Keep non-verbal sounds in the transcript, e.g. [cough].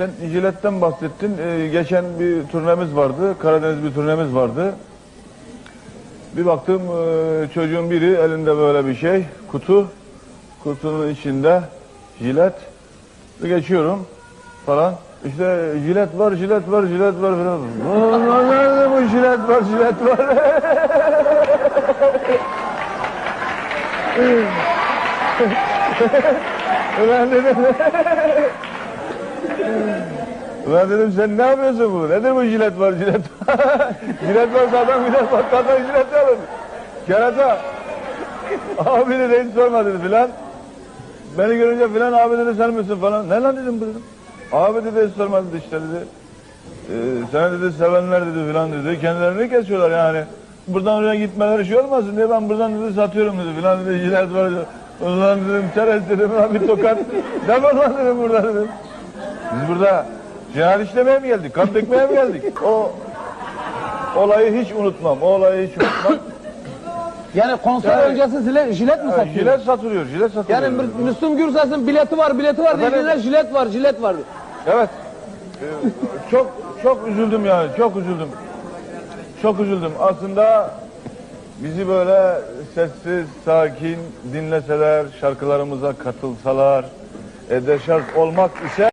sen jiletten bahsettin. Ee, geçen bir turnemiz vardı. Karadeniz bir turnemiz vardı. Bir baktım e, çocuğun biri elinde böyle bir şey. Kutu. Kutunun içinde jilet. Bir geçiyorum falan. İşte jilet var, jilet var, jilet var falan. Nerede bu jilet var, jilet var. [laughs] Ulan dedim. Ulan dedim sen ne yapıyorsun bu? Nedir bu jilet var jilet [laughs] jilet var adam jilet var adam jilet var. Kerata. Abi dedi hiç sorma dedi filan. Beni görünce filan abi dedi sen misin falan. Ne lan dedim bu dedim. Abi dedi hiç sorma dedi işte dedi. Ee, seni dedi sevenler dedi filan dedi. Kendilerini kesiyorlar yani. Buradan oraya gitmeleri şey olmasın diye ben buradan dedi satıyorum dedi filan dedi. Jilet var dedi. Ulan dedim çerez dedim lan bir tokat. [laughs] Defol lan dedim burada dedim. Biz burada cinayet işlemeye mi geldik? Kan dökmeye mi geldik? O olayı hiç unutmam. O olayı hiç unutmam. Yani konser Yani- öncesi zile, jilet mi satıyor? jilet satılıyor, jilet satılıyor. Yani Mü- Müslüm Gürses'in bileti var, bileti var Efendim? dediler jilet var, jilet var. Evet. Ee, çok çok üzüldüm yani. Çok üzüldüm. Çok üzüldüm. Aslında bizi böyle sessiz, sakin dinleseler, şarkılarımıza katılsalar, e, deşarj olmak ise